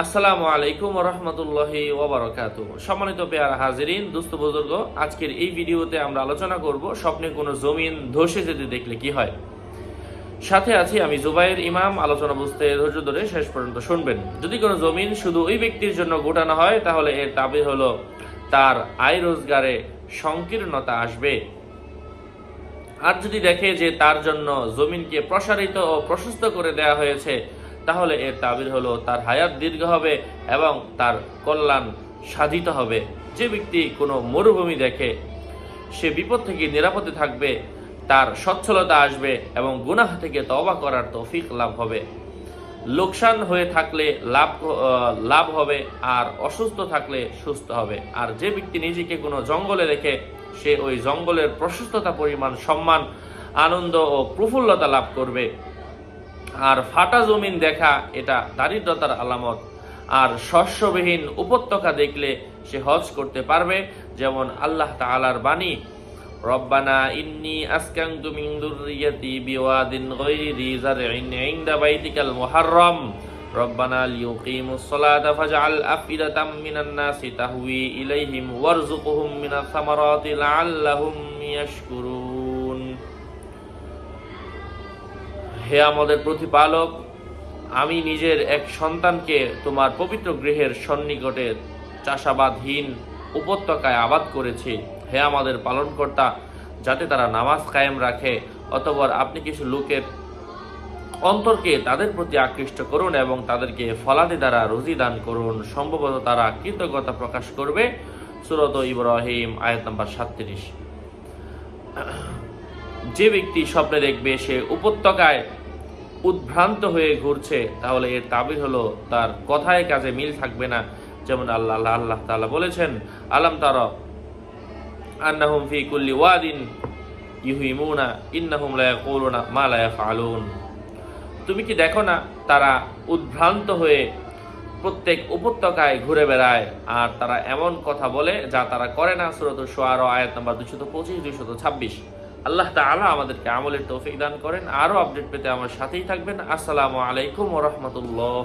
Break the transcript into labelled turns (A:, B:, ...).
A: আসসালামু আলাইকুম রহমতুল্লাহি ওবরাকাত সম্মানিত পেয়ার হাজিরিন দুস্থ বুজুর্গ, আজকের এই ভিডিওতে আমরা আলোচনা করব স্বপ্নে কোনো জমিন ধসে যেতে দেখলে কি হয়। সাথে আছি আমি জুবাইর ইমাম, আলোচনা বুঝতে ধৈর্য ধরে শেষ পর্যন্ত শুনবেন। যদি কোনো জমিন শুধু ওই ব্যক্তির জন্য গোটানো হয়, তাহলে এর দাবি হলো তার আয় রোজগারে সংকীর্ণতা আসবে। আর যদি দেখে যে তার জন্য জমিনকে প্রসারিত ও প্রশস্ত করে দেয়া হয়েছে তাহলে এর তাবির হলো তার হায়াত দীর্ঘ হবে এবং তার কল্যাণ সাধিত হবে। যে ব্যক্তি কোনো মরুভূমি দেখে, সে বিপদ থেকে নিরাপদে থাকবে, তার সচ্ছলতা আসবে এবং গুনাহ থেকে তওবা করার তৌফিক লাভ হবে। লোকসান হয়ে থাকলে লাভ লাভ হবে, আর অসুস্থ থাকলে সুস্থ হবে। আর যে ব্যক্তি নিজেকে কোনো জঙ্গলে রেখে সে ওই জঙ্গলের প্রশস্ততা, পরিমাণ, সম্মান, আনন্দ ও প্রফুল্লতা লাভ করবে। আর ফাটা জমিন দেখা এটা দারিদ্রতার আলামত। আর শস্যবিহীন উপত্যকা দেখলে সে হজ করতে পারবে, যেমন আল্লাহ তাআলার বাণী, রব্বানা ইন্নি বিওয়াদিন বাইতিকাল রব্বানা ইলাইহিম ওয়ারযুকহুম মিনাস ইয়াশকুরুন। হে আমাদের প্রতিপালক, আমি নিজের এক সন্তানকে তোমার পবিত্র গৃহের সন্নিকটে চাষাবাদহীন উপত্যকায় আবাদ করেছি। হে আমাদের পালনকর্তা, যাতে তারা নামাজ কায়েম রাখে, অতঃপর আপনি কিছু লোকের অন্তরকে তাদের প্রতি আকৃষ্ট করুন এবং তাদেরকে ফলাদি দ্বারা রুজি দান করুন। সম্ভবত তারা কৃতজ্ঞতা প্রকাশ করবে। সুরত ইব্রাহিম, আয়াত নাম্বার সাতত্রিশ। যে ব্যক্তি স্বপ্নে দেখবে সে উপত্যকায় উদ্ভ্রান্ত হয়ে ঘুরছে, তাহলে এর তাবির হলো তার কথায় কাজে মিল থাকবে না, যেমন আল্লাহ আল্লাহ আল্লাহ তাআলা বলেছেন, আলাম তারা আন্নাহুম ফি কুল্লি ওয়াদিন ইউহিমুনা, ইন্নাহুম লা ইয়াকুলুনা মা লা ইয়াফআলুন। তুমি কি দেখো না, তারা উদ্ভ্রান্ত হয়ে প্রত্যেক উপত্যকায় ঘুরে বেড়ায়, আর তারা এমন কথা বলে যা তারা করে না সুরত সোয়ার আয়াত নাম্বার দুশত পঁচিশ দুশত ছাব্বিশ। আল্লাহ তালা আমাদেরকে আমলের তৌফিক দান করেন। আরও আপডেট পেতে আমার সাথেই থাকবেন। আসসালামু আলাইকুম রহমতুল্লাহ।